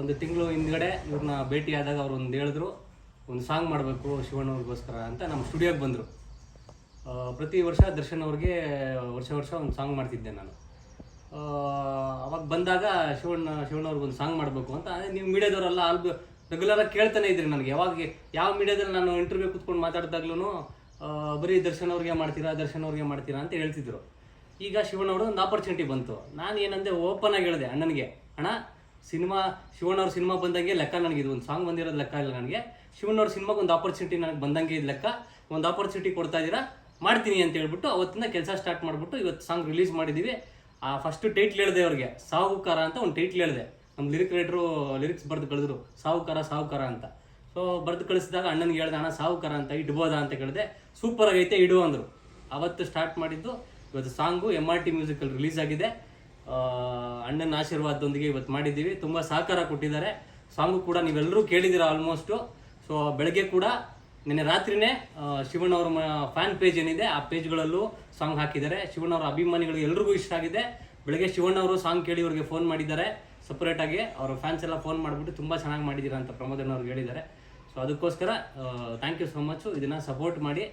ಒಂದು ತಿಂಗಳು ಹಿಂದ್ಗಡೆ ಇವ್ರನ್ನ ಭೇಟಿ ಆದಾಗ ಅವ್ರು ಒಂದು ಹೇಳಿದ್ರು, ಒಂದು ಸಾಂಗ್ ಮಾಡಬೇಕು ಶಿವಣ್ಣವ್ರಿಗೋಸ್ಕರ ಅಂತ ನಮ್ಮ ಸ್ಟುಡಿಯೋಗೆ ಬಂದರು. ಪ್ರತಿ ವರ್ಷ ದರ್ಶನ್ ಅವ್ರಿಗೆ ವರ್ಷ ವರ್ಷ ಒಂದು ಸಾಂಗ್ ಮಾಡ್ತಿದ್ದೆ ನಾನು. ಅವಾಗ ಬಂದಾಗ ಶಿವಣ್ಣ, ಶಿವಣ್ಣವ್ರಿಗೆ ಒಂದು ಸಾಂಗ್ ಮಾಡಬೇಕು ಅಂತ, ಅದೇ ನೀವು ಮೀಡಿಯಾದವರೆಲ್ಲ ಆಲ್ಬ ರೆಗ್ಯುಲರಾಗಿ ಕೇಳ್ತಾನೆ ಇದ್ರಿ ನನಗೆ. ಯಾವಾಗ ಯಾವ ಮೀಡಿಯಾದಲ್ಲಿ ನಾನು ಇಂಟರ್ವ್ಯೂ ಕುತ್ಕೊಂಡು ಮಾತಾಡಿದಾಗ್ಲೂ ಬರೀ ದರ್ಶನ್ ಅವ್ರಿಗೆ ಮಾಡ್ತೀರಾ, ದರ್ಶನ್ ಅವ್ರಿಗೆ ಮಾಡ್ತೀರಾ ಅಂತ ಹೇಳ್ತಿದ್ರು. ಈಗ ಶಿವಣ್ಣವ್ರು ಒಂದು ಆಪರ್ಚುನಿಟಿ ಬಂತು. ನಾನು ಏನಂದೆ ಓಪನ್ ಆಗಿ ಹೇಳಿದೆ ಅಣ್ಣನಿಗೆ, ಅಣ್ಣ ಸಿನಿಮಾ, ಶಿವಣ್ಣವ್ರ ಸಿನಿಮಾ ಬಂದಂಗೆ ಲೆಕ್ಕ ನನಗೆ ಇದು ಒಂದು ಸಾಂಗ್ ಬಂದಿರೋದು ಲೆಕ್ಕ ಇಲ್ಲ ನನಗೆ. ಶಿವಣ್ಣವ್ರ ಸಿನಿಮಾಗೆ ಒಂದು ಆಪರ್ಚುನಿಟಿ ನನಗೆ ಬಂದಂಗೆ ಇದು ಲೆಕ್ಕ. ಒಂದು ಆಪರ್ಚುನಿಟಿ ಕೊಡ್ತಾ ಇದ್ದೀರಾ, ಮಾಡ್ತೀನಿ ಅಂತ ಹೇಳ್ಬಿಟ್ಟು ಅವತ್ತಿಂದ ಕೆಲಸ ಸ್ಟಾರ್ಟ್ ಮಾಡಿಬಿಟ್ಟು ಇವತ್ತು ಸಾಂಗ್ ರಿಲೀಸ್ ಮಾಡಿದ್ದೀವಿ. ಆ ಫಸ್ಟ್ ಟೈಟ್ಲ್ ಹೇಳಿದೆ ಅವ್ರಿಗೆ, ಸಾಹುಕಾರ ಅಂತ ಒಂದು ಟೈಟ್ಲ್ ಹೇಳಿದೆ. ನಮ್ಮ ಲಿರಿಕ್ ರೈಟ್ರು ಲಿರಿಕ್ಸ್ ಬರೆದು ಕಳಿದ್ರು, ಸಾಹುಕಾರ ಸಾಹುಕಾರ ಅಂತ. ಸೊ ಬರೆದು ಕಳಿಸಿದಾಗ ಅಣ್ಣನಿಗೆ ಹೇಳ್ದೆ, ಅಣ್ಣ, ಸಾಹುಕಾರ ಅಂತ, ಇಡ್ಬೋದಾ? ಅಂತ ಕೇಳಿದೆ. ಸೂಪರ್ ಆಗೈತೆ, ಇಡು ಅಂದರು. ಅವತ್ತು ಸ್ಟಾರ್ಟ್ ಮಾಡಿದ್ದು ಇವತ್ತು ಸಾಂಗು ಎಂ ಆರ್ ಟಿ ಮ್ಯೂಸಿಕಲ್ಲಿ ರಿಲೀಸ್ ಆಗಿದೆ. ಅಣ್ಣನ ಆಶೀರ್ವಾದದೊಂದಿಗೆ ಇವತ್ತು ಮಾಡಿದ್ದೀವಿ. ತುಂಬ ಸಹಕಾರ ಕೊಟ್ಟಿದ್ದಾರೆ. ಸಾಂಗು ಕೂಡ ನೀವೆಲ್ಲರೂ ಕೇಳಿದ್ದೀರ ಆಲ್ಮೋಸ್ಟು ಸೊ ಬೆಳಗ್ಗೆ ಕೂಡ ನಿನ್ನೆ ರಾತ್ರಿನೇ ಶಿವಣ್ಣ ಶಿವಣ್ಣವ್ರ ಫ್ಯಾನ್ ಪೇಜ್ ಏನಿದೆ, ಆ ಪೇಜ್ಗಳಲ್ಲೂ ಸಾಂಗ್ ಹಾಕಿದ್ದಾರೆ. ಅವರ ಅಭಿಮಾನಿಗಳಿಗೆ ಎಲ್ರಿಗೂ ಇಷ್ಟ ಆಗಿದೆ. ಬೆಳಗ್ಗೆ ಶಿವಣ್ಣವರು ಸಾಂಗ್ ಕೇಳಿ ಅವ್ರಿಗೆ ಫೋನ್ ಮಾಡಿದ್ದಾರೆ. ಸಪ್ರೇಟಾಗಿ ಅವ್ರ ಫ್ಯಾನ್ಸ್ ಎಲ್ಲ ಫೋನ್ ಮಾಡಿಬಿಟ್ಟು ತುಂಬ ಚೆನ್ನಾಗಿ ಮಾಡಿದ್ದೀರಾ ಅಂತ ಪ್ರಮೋದನ್ ಅವ್ರಿಗೆ ಹೇಳಿದ್ದಾರೆ. ಸೊ ಅದಕ್ಕೋಸ್ಕರ ಥ್ಯಾಂಕ್ ಯು ಸೋ ಮಚ್ ಇದನ್ನು ಸಪೋರ್ಟ್ ಮಾಡಿ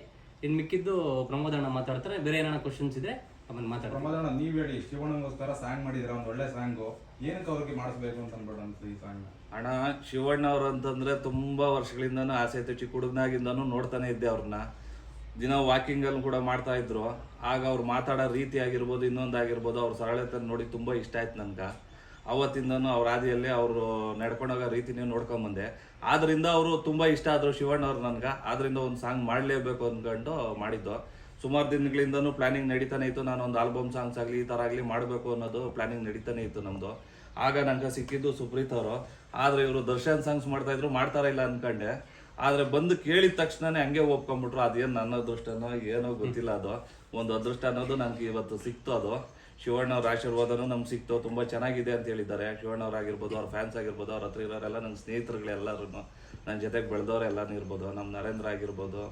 ಇನ್ನು ಮಿಕ್ಕಿದ್ದು ಪ್ರಮೋದಣ್ಣ ಅಣ್ಣ ಮಾತಾಡ್ತಾರೆ ಬೇರೆ ಏನಾರ ಕ್ವಶನ್ಸ್ ಇದೆ ಆಮೇಲೆ ಮಾತಾಡ್ತಾರೆ ಪ್ರಮೋದಣ್ಣ ನೀವು ಹೇಳಿ ಶಿವಣ್ಣಗೋಸ್ಕರ ಸಾಂಗ್ ಮಾಡಿದ್ರ ಒಂದು ಒಳ್ಳೆ ಸಾಂಗು ಏನಕ್ಕೆ ಅವ್ರಿಗೆ ಮಾಡಿಸ್ಬೇಕು ಅಂತ ಅನ್ಬೇಡ ಈ ಸಾಂಗ್ ಅಣ್ಣ ಶಿವಣ್ಣ ಅವ್ರು ಅಂತಂದ್ರೆ ತುಂಬಾ ವರ್ಷಗಳಿಂದನೂ ಆಸೆ ಇತ್ತು ಚಿಕ್ಕ ಹುಡುಗನಾಗಿಂದನೂ ನೋಡ್ತಾನೆ ಇದ್ದೆ ಅವ್ರನ್ನ ದಿನ ವಾಕಿಂಗ್ ಅಲ್ಲಿ ಕೂಡ ಮಾಡ್ತಾ ಇದ್ರು. ಆಗ ಅವ್ರು ಮಾತಾಡೋ ರೀತಿ ಆಗಿರ್ಬೋದು ಇನ್ನೊಂದಾಗಿರ್ಬೋದು ಅವ್ರ ಸರಳತೆ ನೋಡಿ ತುಂಬಾ ಇಷ್ಟ ಆಯ್ತು ನನ್ಗೆ. ಅವತ್ತಿಂದನೂ ಅವ್ರ ಹಾದಿಯಲ್ಲಿ ಅವರು ನಡ್ಕೊಂಡೋಗೋ ರೀತಿನೇ ನೋಡ್ಕೊಂಬಂದೆ ಆದ್ರಿಂದ ಅವರು ತುಂಬಾ ಇಷ್ಟ ಆದ್ರು ಶಿವಣ್ಣ ಅವ್ರು ನನ್ಗೆ. ಆದ್ರಿಂದ ಒಂದು ಸಾಂಗ್ ಮಾಡಲೇಬೇಕು ಅಂದ್ಕೊಂಡು ಮಾಡಿದ್ದು. ಸುಮಾರು ದಿನಗಳಿಂದನೂ ಪ್ಲಾನಿಂಗ್ ನಡೀತಾನೆ ಇತ್ತು. ನಾನು ಒಂದು ಆಲ್ಬಮ್ ಸಾಂಗ್ಸ್ ಆಗಲಿ ಈ ಥರ ಆಗಲಿ ಮಾಡಬೇಕು ಅನ್ನೋದು ಪ್ಲಾನಿಂಗ್ ನಡೀತಾನೆ ಇತ್ತು ನಮ್ಮದು ಆಗ ನನಗೆ ಸಿಕ್ಕಿದ್ದು ಸುಪ್ರೀತ್ ಅವರು. ಆದರೆ ಇವರು ದರ್ಶನ್ ಸಾಂಗ್ಸ್ ಮಾಡ್ತಾ ಇದ್ರು, ಮಾಡ್ತಾರ ಇಲ್ಲ ಅಂದ್ಕೊಂಡೆ ಆದರೆ ಬಂದು ಕೇಳಿದ ತಕ್ಷಣನೇ ಹಂಗೆ ಒಪ್ಕೊಂಡ್ಬಿಟ್ರು. ಅದೇನು ನನ್ನ ಅದೃಷ್ಟನೋ ಏನೋ ಗೊತ್ತಿಲ್ಲ ಅದು. ಒಂದು ಅದೃಷ್ಟ ಅನ್ನೋದು ನನಗೆ ಇವತ್ತು ಸಿಕ್ತು ಅದು. ಶಿವಣ್ಣ ಅವ್ರ ಆಶೀರ್ವಾದನೂ ನಮ್ಗೆ ಸಿಕ್ತು. ತುಂಬ ಚೆನ್ನಾಗಿದೆ ಅಂತ ಹೇಳಿದ್ದಾರೆ. ಶಿವಣ್ಣ ಅವ್ರು ಫ್ಯಾನ್ಸ್ ಆಗಿರ್ಬೋದು, ಅವ್ರ ಹತ್ರ ಇರೋರೆಲ್ಲ ನನ್ನ ಸ್ನೇಹಿತರುಗಳೆಲ್ಲರೂ ನನ್ನ ಜೊತೆಗೆ ಬೆಳೆದವರೆಲ್ಲನೂ ಇರ್ಬೋದು ನಮ್ಮ ನರೇಂದ್ರ ಆಗಿರ್ಬೋದು,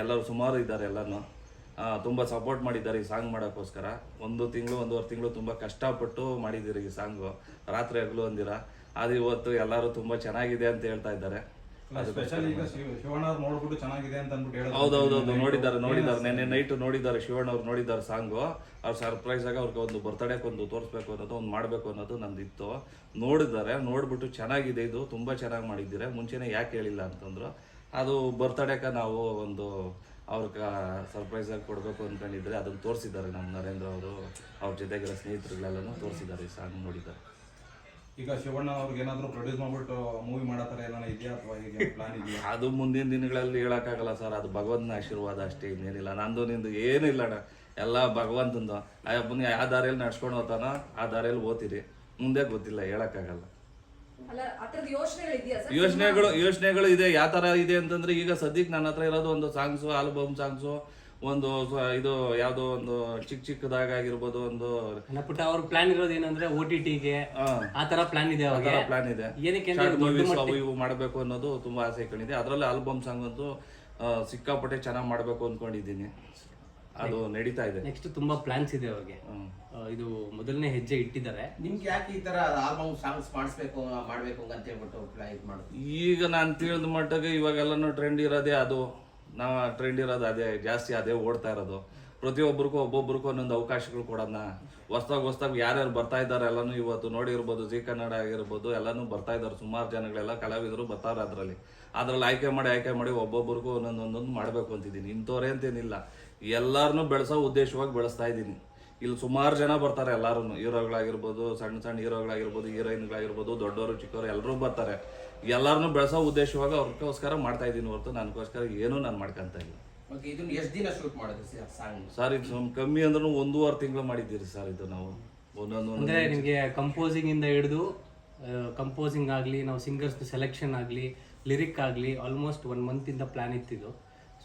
ಎಲ್ಲರೂ ಸುಮಾರು ಇದ್ದಾರೆ ಎಲ್ಲನೂ ತುಂಬ ಸಪೋರ್ಟ್ ಮಾಡಿದ್ದಾರೆ ಈ ಸಾಂಗ್ ಮಾಡೋಕ್ಕೋಸ್ಕರ. ಒಂದು ತಿಂಗಳು, ಒಂದೂವರೆ ತಿಂಗಳು ತುಂಬ ಕಷ್ಟಪಟ್ಟು ಮಾಡಿದ್ದೀರಿ ಈ ಸಾಂಗು ರಾತ್ರಿ ಹಗಲು ಅಂದಿರ. ಅದು ಇವತ್ತು ಎಲ್ಲರೂ ತುಂಬ ಚೆನ್ನಾಗಿದೆ ಅಂತ ಹೇಳ್ತಾ ಇದ್ದಾರೆ. ಸ್ಪೆಷಲ್ ಈಗ ಶಿವ- ಶಿವಣ್ಣ ಅವ್ರು ನೋಡ್ಬಿಟ್ಟು ಚೆನ್ನಾಗಿದೆ ಅಂತ ಅಂದ್ಬಿಟ್ಟು ಹೇಳೋದು. ಹೌದೌದೌದು ನೋಡಿದ್ದಾರೆ ನೋಡಿದ್ದಾರೆ. ನೆನ್ನೆ ನೈಟ್ ನೋಡಿದ್ದಾರೆ ಶಿವಣ್ಣ ಅವ್ರು ನೋಡಿದ್ದಾರೆ ಸಾಂಗು. ಅವ್ರು ಸರ್ಪ್ರೈಸ್ ಆಗಿ ಅವ್ರಿಗೆ ಒಂದು ಬರ್ತಡೇಗೆ ಒಂದು ತೋರಿಸ್ಬೇಕು ಅನ್ನೋದು ಒಂದು ಮಾಡಬೇಕು ಅನ್ನೋದು ನಂದಿತ್ತು. ನೋಡಿದ್ದಾರೆ ನೋಡ್ಬಿಟ್ಟು ಚೆನ್ನಾಗಿದೆ ಇದು ತುಂಬ ಚೆನ್ನಾಗಿ ಮಾಡಿದ್ದೀರಾ. ಮುಂಚೆನೇ ಯಾಕೆ ಹೇಳಿಲ್ಲ ಅಂತಂದ್ರು. ಅದು ಬರ್ತಡೇಕ ನಾವು ಒಂದು ಅವ್ರಿಗೆ ಸರ್ಪ್ರೈಸ್ ಆಗಿ ಕೊಡಬೇಕು ಅನ್ಕೊಂಡಿದ್ರೆ ಅದನ್ನು ತೋರಿಸಿದ್ದಾರೆ ನಮ್ಮ ನರೇಂದ್ರ ಅವರು. ಅವ್ರ ಜೊತೆಗಿರೋ ಸ್ನೇಹಿತರುಗಳೆಲ್ಲನೂ ತೋರಿಸಿದ್ದಾರೆ ಈ ಸಾಂಗ್ ನೋಡಿದ್ದಾರೆ ಈಗ ಶಿವಣ್ಣ ಅವ್ರಿಗೆ ಏನಾದ್ರು ಪ್ರೊಡ್ಯೂಸ್ ಮಾಡ್ಬಿಟ್ಟು ಮೂವಿ ಮಾಡೋ ಥರ ಏನಾರ ಇದೆಯಾ ಅಥವಾ ಈಗ ಪ್ಲಾನ್ ಇದೆಯಾ? ಅದು ಮುಂದಿನ ದಿನಗಳಲ್ಲಿ ಹೇಳೋಕ್ಕಾಗಲ್ಲ ಸರ್. ಅದು ಭಗವಂತನ ಆಶೀರ್ವಾದ ಅಷ್ಟೇ ಇನ್ನೇನಿಲ್ಲ. ನಂದು ನಿಂದು ಏನಿಲ್ಲ ಅಣ್ಣ. ಎಲ್ಲ ಭಗವಂತಂದು. ಆಯಪ್ಪನ ಯಾವ ದಾರಿಯಲ್ಲಿ ನಡ್ಸ್ಕೊಂಡು ಹೋತಾನ ಆ ದಾರಿಯಲ್ಲಿ ಓದ್ತೀರಿ. ಮುಂದೆ ಗೊತ್ತಿಲ್ಲ ಹೇಳೋಕ್ಕಾಗಲ್ಲ. ಆ ಯೋಚನೆಗಳು ಯೋಚನೆಗಳು ಇದೆ. ಯಾವ ಥರ ಇದೆ ಅಂತಂದ್ರೆ ಈಗ ಸದ್ಯಕ್ಕೆ ನನ್ನ ಹತ್ರ ಇರೋದು ಒಂದು ಸಾಂಗ್ಸು ಆಲ್ಬಮ್ ಸಾಂಗ್ಸು ಒಂದು ಇದು ಯಾವ್ದೋ ಒಂದು ಚಿಕ್ಕ ಚಿಕ್ಕದಾಗ ಆಗಿರ್ಬೋದು ಒಂದು ಪುಟ್ಟ ಅವ್ರ ಪ್ಲಾನ್ ಇರೋದು ಏನಂದ್ರೆ ಓ ಟಿ ಟಿಗೆ ಆ, ತರ ಪ್ಲಾನ್ ಇದೆ ಆ ಅವ್ರಿಗೆ ಪ್ಲಾನ್ ಇದೆ. ಏನಕ್ಕೆ ಅಂದ್ರೆ ದೊಡ್ಡ movies ಮಟ್ಟ- ಅವು ಇವು ಮಾಡಬೇಕು ಅನ್ನೋದು ತುಂಬಾ ಆಸೆ ಕಂಡಿದೆ ಅದರಲ್ಲಿ ಆಲ್ಬಮ್ ಸಾಂಗ್ ಅಂತೂ ಆ, ಸಿಕ್ಕಾಪಟ್ಟೆ ಚೆನ್ನಾಗಿ ಮಾಡಬೇಕು ಅನ್ಕೊಂಡಿದ್ದೀನಿ. ಅದು ನಡೀತಾ ಇದೆ. ನೆಕ್ಸ್ಟ್ ತುಂಬಾ ಪ್ಲಾನ್ಸ್ ಇದೆ ಅವ್ರಿಗೆ. ಹ್ಮ್. ಆ, ಇದು ಮೊದಲನೇ ಹೆಜ್ಜೆ ಇಟ್ಟಿದ್ದಾರೆ. ನಿಮ್ಗೆ ಯಾಕೆ ಈ ತರ ಆಲ್ಬಮ್ ಸಾಂಗ್ಸ್ ಮಾಡಿಸ್ಬೇಕು ಮಾಡ್ಬೇಕು ಅಂತ ಹೇಳ್ಬಿಟ್ಟು ಇದು ಮಾಡೋದು? ಈಗ ನಾನು ತಿಳಿದ ಮಟ್ಟಿಗೆ ಇವಾಗೆಲ್ಲನೂ ಟ್ರೆಂಡ್ ಇರೋದೇ ಅದು. ನಾವು ಟ್ರೆಂಡ್ ಇರೋದು ಅದೇ, ಜಾಸ್ತಿ ಅದೇ ಓಡ್ತಾ ಇರೋದು. ಪ್ರತಿಯೊಬ್ಬರಿಗೂ ಒಬ್ಬೊಬ್ರಿಗೂ ಒಂದೊಂದು ಅವಕಾಶಗಳು ಕೊಡೋಣ ಹೊಸ್ದಾಗಿ ಹೊಸ್ದಾಗಿ ಯಾರ್ಯಾರು ಬರ್ತಾ ಇದ್ದಾರೆ ಎಲ್ಲನೂ ಇವತ್ತು ನೋಡಿರ್ಬೋದು ಜಿ ಕನ್ನಡ ಆಗಿರ್ಬೋದು, ಎಲ್ಲನೂ ಬರ್ತಾ ಇದ್ದಾರೆ. ಸುಮಾರು ಜನಗಳೆಲ್ಲ ಕಲಾವಿದರು ಬರ್ತಾರೆ ಅದರಲ್ಲಿ. ಅದ್ರಲ್ಲಿ ಆಯ್ಕೆ ಮಾಡಿ ಆಯ್ಕೆ ಮಾಡಿ ಒಬ್ಬೊಬ್ರಿಗೂ ಒಂದೊಂದು ಮಾಡಬೇಕು ಅಂತಿದ್ದೀನಿ. ಇಂಥವ್ರೆ ಅಂತೇನಿಲ್ಲ ಎಲ್ಲರನ್ನೂ ಬೆಳೆಸೋ ಉದ್ದೇಶವಾಗಿ ಬೆಳೆಸ್ತಾ ಇದ್ದೀನಿ. ಇಲ್ಲಿ ಸುಮಾರು ಜನ ಬರ್ತಾರೆ ಎಲ್ಲರೂ ಹೀರೋಗಳಾಗಿರ್ಬೋದು ಸಣ್ಣ ಸಣ್ಣ ಹೀರೋಗಳಾಗಿರ್ಬೋದು ಹೀರೋಯಿನ್ಗಳಾಗಿರ್ಬೋದು ದೊಡ್ಡವರು ಚಿಕ್ಕವರು ಎಲ್ಲರೂ ಬರ್ತಾರೆ. ಎಲ್ಲರನ್ನೂ ಬೆಳೆಸೋ ಉದ್ದೇಶವಾಗಿ ಅವ್ರಿಗೋಸ್ಕರ ಮಾಡ್ತಾ ಇದ್ದೀನಿ ಹೊರತು ನನಗೋಸ್ಕರ ಏನೂ ನಾನು ಮಾಡ್ಕೊಂತ ಇಲ್ಲ. ಇದನ್ನ ಎಷ್ಟು ದಿನ ಶೂಟ್ ಮಾಡೋದು ಸಾಂಗ್? ಸರ್ ಇದು ಕಮ್ಮಿ ಅಂದ್ರೂ ಒಂದೂವರೆ ತಿಂಗಳು ಮಾಡಿದ್ದೀರಿ ಸರ್ ಇದು ನಾವು. ಒಂದೊಂದು ಅಂದ್ರೆ ನಿಮಗೆ ಕಂಪೋಸಿಂಗ್ ಇಂದ ಹಿಡಿದು ಕಂಪೋಸಿಂಗ್ ಆಗಲಿ ನಾವು ಸಿಂಗರ್ಸ್ ಸೆಲೆಕ್ಷನ್ ಆಗಲಿ ಲಿರಿಕ್ ಆಗಲಿ ಆಲ್ಮೋಸ್ಟ್ ಒನ್ ಮಂತ್ ಇಂದ ಪ್ಲಾನ್ ಇತ್ತಿದ್ದು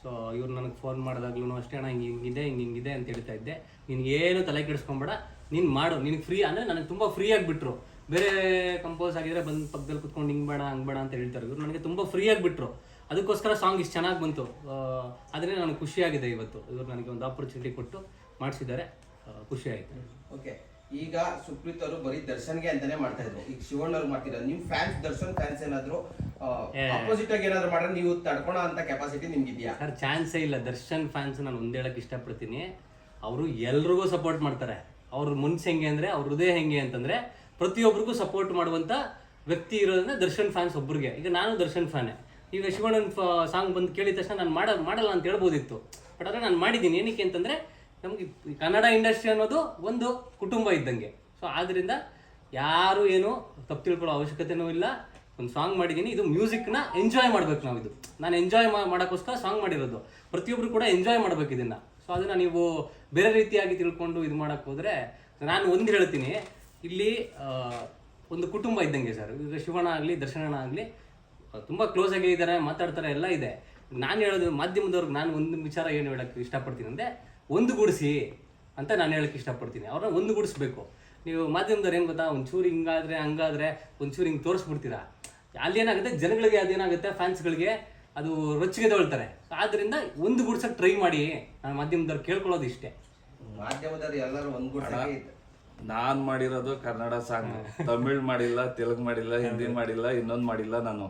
ಸೊ ಇವ್ರು ನನಗೆ ಫೋನ್ ಮಾಡಿದಾಗ್ಲೂ ಅಷ್ಟೇ, ಅಣ್ಣ, ಹಿಂಗೆ ಹಿಂಗಿದೆ ಹಿಂಗೆ ಹಿಂಗಿದೆ ಅಂತ ಹೇಳ್ತಾ ಇದ್ದೆ. ನಿನ್ಗೆ ಏನು ತಲೆ ಕೆಡಿಸ್ಕೊಂಬೇಡ, ನೀನು ಮಾಡು, ನಿನಗೆ ಫ್ರೀ ಅಂದರೆ ನನಗೆ ತುಂಬ ಫ್ರೀ ಆಗಿಬಿಟ್ರು. ಬೇರೆ ಕಂಪೋಸ್ ಆಗಿದ್ರೆ ಬಂದು ಪಕ್ಕದಲ್ಲಿ ಕುತ್ಕೊಂಡು ಹಿಂಗೆ ಬೇಡ, ಹಂಗೆ ಬೇಡ ಅಂತ ಹೇಳ್ತಾರೆ. ಇವರು ನನಗೆ ತುಂಬ ಫ್ರೀ ಆಗಿಬಿಟ್ರು. ಅದಕ್ಕೋಸ್ಕರ ಸಾಂಗ್ ಇಷ್ಟು ಚೆನ್ನಾಗಿ ಬಂತು. ಆದರೆ ನನಗೆ ಖುಷಿಯಾಗಿದೆ ಇವತ್ತು. ಇವರು ನನಗೆ ಒಂದು ಆಪರ್ಚುನಿಟಿ ಕೊಟ್ಟು ಮಾಡಿಸಿದ್ದಾರೆ. ಖುಷಿ ಆಯಿತು. ಓಕೆ ಈಗ ಸುಪ್ರೀತ್ ಅವರು ಬರೀ ದರ್ಶನ್ಗೆ ಅಂತಾನೆ ಮಾಡ್ತಾ ಇದ್ರು. ಈಗ ಶಿವಣ್ಣ ಅವ್ರು ಮಾಡ್ತಿರೋ ನಿಮ್ ಫ್ಯಾನ್ಸ್ ದರ್ಶನ್ ಫ್ಯಾನ್ಸ್ ಏನಾದ್ರು. ಅಪೋಸಿಟ್ ಆಗಿ ಏನಾದ್ರು ಮಾಡ್ರೆ ನೀವು ತಡ್ಕೊಳ ಅಂತ ಕೆಪಾಸಿಟಿ ನಿಮ್ಗಿದ್ಯಾ? ಸರ್ ಚಾನ್ಸೇ ಇಲ್ಲ. ದರ್ಶನ್ ಫ್ಯಾನ್ಸ್ ನಾನು ಒಂದ್ ಹೇಳಕ್ ಇಷ್ಟಪಡ್ತೀನಿ. ಅವರು ಎಲ್ರಿಗೂ ಸಪೋರ್ಟ್ ಮಾಡ್ತಾರೆ. ಅವ್ರ ಮನ್ಸು ಹೆಂಗೆ ಅಂದ್ರೆ ಅವ್ರ ಹೃದಯ ಹೆಂಗೆ ಅಂತಂದ್ರೆ ಪ್ರತಿಯೊಬ್ಬರಿಗೂ ಸಪೋರ್ಟ್ ಮಾಡುವಂತ ವ್ಯಕ್ತಿ ಇರೋದ್ರೆ ದರ್ಶನ್ ಫ್ಯಾನ್ಸ್ ಒಬ್ರಿಗೆ. ಈಗ ನಾನು ದರ್ಶನ್ ಫ್ಯಾನೆ ಈಗ ಶಿವಣ್ಣನ್ ಸಾಂಗ್ ಬಂದು ಕೇಳಿದ ತಕ್ಷಣ ನಾನು ಮಾಡ ಮಾಡಲ್ಲ ಅಂತ ಹೇಳ್ಬೋದಿತ್ತು. ಬಟ್ ಆದರೆ ನಾನು ಮಾಡಿದ್ದೀನಿ. ಏನಕ್ಕೆ ಅಂತಂದ್ರೆ ನಮ್ಗೆ ಕನ್ನಡ ಇಂಡಸ್ಟ್ರಿ ಅನ್ನೋದು ಒಂದು ಕುಟುಂಬ ಇದ್ದಂಗೆ. ಸೊ ಆದ್ದರಿಂದ ಯಾರು ಏನು ತಪ್ಪು ತಿಳ್ಕೊಳ್ಳೋ ಅವಶ್ಯಕತೆನೂ ಇಲ್ಲ. ಒಂದು ಸಾಂಗ್ ಮಾಡಿದ್ದೀನಿ, ಇದು ಮ್ಯೂಸಿಕ್ನ ಎಂಜಾಯ್ ಮಾಡ್ಬೇಕು ನಾವು ಇದು. ನಾನು ಎಂಜಾಯ್ ಮಾಡೋಕ್ಕೋಸ್ಕರ ಸಾಂಗ್ ಮಾಡಿರೋದು. ಪ್ರತಿಯೊಬ್ಬರು ಕೂಡ ಎಂಜಾಯ್ ಮಾಡ್ಬೇಕು ಇದನ್ನ. ಸೊ ಅದನ್ನ ನೀವು ಬೇರೆ ರೀತಿಯಾಗಿ ತಿಳ್ಕೊಂಡು ಇದು ಮಾಡಕ್ ಹೋದ್ರೆ, ನಾನು ಒಂದು ಹೇಳ್ತೀನಿ. ಇಲ್ಲಿ ಒಂದು ಕುಟುಂಬ ಇದ್ದಂಗೆ ಸರ್ ಈಗ ಶಿವಣ್ಣ ಆಗಲಿ ದರ್ಶನ ಆಗಲಿ, ತುಂಬ ಕ್ಲೋಸ್ ಆಗಿ ಇದ್ದಾರೆ ಮಾತಾಡ್ತಾರೆ, ಎಲ್ಲ ಇದೆ. ನಾನು ಹೇಳೋದು ಮಾಧ್ಯಮದವ್ರಿಗೆ ನಾನು ಒಂದು ವಿಚಾರ ಏನು ಹೇಳಕ್ಕೆ ಇಷ್ಟಪಡ್ತೀನಿ ಅಂದರೆ ಒಂದುಗೂಡಿಸಿ ಅಂತ ನಾನು ಹೇಳಕ್ಕೆ ಇಷ್ಟಪಡ್ತೀನಿ. ಅವ್ರನ್ನ ಒಂದುಗೂಡಿಸ್ಬೇಕು. ನೀವು ಮಾಧ್ಯಮದವ್ರು ಏನು ಗೊತ್ತಾ? ಒಂಚೂರು ಹಿಂಗಾದ್ರೆ ಹಂಗಾದ್ರೆ ಒಂಚೂರು ಹಿಂಗೆ ತೋರಿಸ್ಬಿಡ್ತೀರಾ? ಅಲ್ಲಿ ಏನಾಗುತ್ತೆ? ಜನಗಳಿಗೆ ಅದೇನಾಗುತ್ತೆ ಫ್ಯಾನ್ಸ್ಗಳಿಗೆ ಅದು ರೊಚ್ಚಿಗೆ ತಗೊಳ್ತಾರೆ. ಆದ್ದರಿಂದ ಒಂದು ಗುಡ್ಸಕ್ಕೆ ಟ್ರೈ ಮಾಡಿ. ನಾನು ಮಾಧ್ಯಮದವ್ರು ಕೇಳ್ಕೊಳ್ಳೋದು ಇಷ್ಟೇ. ಮಾಧ್ಯಮದವ್ರು ಎಲ್ಲರೂ ಒಂದ್ಗೂಡ್ಸಕ್ಕೆ ನಾನು ಮಾಡಿರೋದು ಕನ್ನಡ ಸಾಂಗ್. ತಮಿಳ್ ಮಾಡಿಲ್ಲ ತೆಲುಗು ಮಾಡಿಲ್ಲ ಹಿಂದಿ ಮಾಡಿಲ್ಲ ಇನ್ನೊಂದು ಮಾಡಿಲ್ಲ ನಾನು.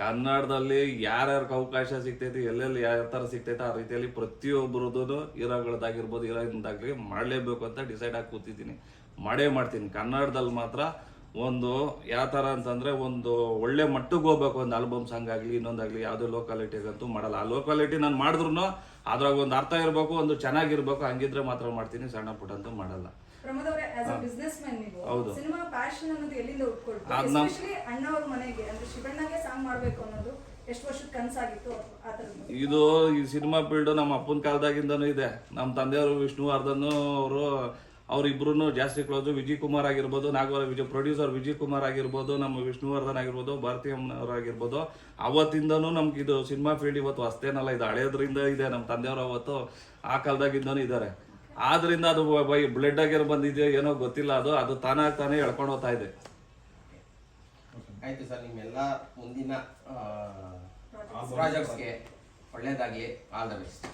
ಕನ್ನಡದಲ್ಲಿ ಯಾರ್ಯಾರಿಗೆ ಅವಕಾಶ ಸಿಗ್ತೈತಿ, ಎಲ್ಲೆಲ್ಲಿ ಯಾವ ತರ ಸಿಗ್ತೈತೆ ಆ ರೀತಿಯಲ್ಲಿ ಪ್ರತಿಯೊಬ್ಬರದ್ದು ಹೀರೋಗಳದ್ದಾಗಿರ್ಬೋದು ಹೀರೋಯಿನ್ದಾಗಲಿ ಮಾಡಲೇಬೇಕು ಅಂತ ಡಿಸೈಡ್ ಆಗಿ ಕೂತಿದ್ದೀನಿ. ಮಾಡೇ ಮಾಡ್ತೀನಿ. ಕನ್ನಡದಲ್ಲಿ ಮಾತ್ರ ಒಂದು ಯಾವ ಥರ ಅಂತಂದ್ರೆ ಒಂದು ಒಳ್ಳೆ ಮಟ್ಟಕ್ಕೆ ಹೋಗ್ಬೇಕು ಒಂದು ಆಲ್ಬಮ್ ಸಾಂಗ್ ಆಗಲಿ ಇನ್ನೊಂದಾಗಲಿ ಯಾವುದೇ ಲೋಕಾಲಿಟಿಗಂತೂ ಮಾಡಲ್ಲ. ಆ ಲೋಕಾಲಿಟಿ ನಾನು ಮಾಡಿದ್ರು ಅದ್ರಾಗ ಒಂದು ಅರ್ಥ ಇರಬೇಕು, ಒಂದು ಚೆನ್ನಾಗಿರ್ಬೇಕು, ಹಂಗಿದ್ರೆ ಮಾತ್ರ ಮಾಡ್ತೀನಿ, ಸಣ್ಣ ಪುಟ್ಟ ಅಂತೂ ಮಾಡಲ್ಲ. ಬಿಸ್ನೆಸ್ ಮ್ಯಾನ್ ನೀವು. ಹೌದು. ಸಿನಿಮಾ ಪ್ಯಾಷನ್ ಅನ್ನೋದು ಎಲ್ಲಿಂದ ಉಟ್ಕೊಳ್ತೀವಿ ಅದ್ ನಮ್- ಎಸ್ಪೆಷಲಿ ಅಣ್ಣವ್ರ ಮನೆಗೆ. ಅಂದ್ರೆ ಶಿವಣ್ಣಗೆ ಸಾಂಗ್ ಮಾಡ್ಬೇಕು ಅನ್ನೋದು ಎಷ್ಟು ವರ್ಷದ ಕನ್ಸಾಗಿತ್ತು ಆ ಥರದ್ದು ಇದು ಈ ಸಿನಿಮಾ ಫೀಲ್ಡ್ ನಮ್ಮ ಅಪ್ಪನ ಕಾಲದಾಗಿಂದನೂ ಇದೆ. ನಮ್ಮ ತಂದೆಯವರು ವಿಷ್ಣುವರ್ಧನ್ ಅವರು ಅವರಿಬ್ರು ಜಾಸ್ತಿ ಕ್ಲೋಸು ವಿಜಯ್ ಕುಮಾರ್ ಆಗಿರ್ಬೋದು ನಾಗವರ ವಿಜಯ್ ಪ್ರೊಡ್ಯೂಸರ್ ವಿಜಯ್ ಕುಮಾರ್ ಆಗಿರ್ಬೋದು ನಮ್ಮ ವಿಷ್ಣುವರ್ಧನ್ ಆಗಿರ್ಬೋದು ಭಾರತೀಯ ಅಮ್ಮನವ್ರು ಆಗಿರ್ಬೋದು. ಅವತ್ತಿಂದನೂ ನಮ್ಗೆ ಇದು ಸಿನಿಮಾ ಫೀಲ್ಡ್ ಇವತ್ತು ಅಷ್ಟೇನಲ್ಲ ಇದು ಹಳೆಯದ್ರಿಂದ ಇದೆ. ನಮ್ಮ ತಂದೆಯವರು ಅವತ್ತು ಆ ಕಾಲದಾಗಿಂದನೂ ಇದ್ದಾರೆ. ಆದ್ರಿಂದ ಅದು ಬೈ ಬ್ಲಡ್ ಆಗಿರೋ ಬಂದಿದೆಯೋ ಏನೋ ಗೊತ್ತಿಲ್ಲ ಅದು ಅದು ತಾನಾಗಿ ತಾನೇ ಎಳ್ಕೊಂಡು ಹೋಗ್ತಾ ಇದೆ. ಆಯ್ತು ಸರ್, ನಿಮ್ಮೆಲ್ಲ ಮುಂದಿನ ಪ್ರಾಜೆಕ್ಟ್ಸ್ಗೆ ಒಳ್ಳೇದಾಗ್ಲಿ. All the best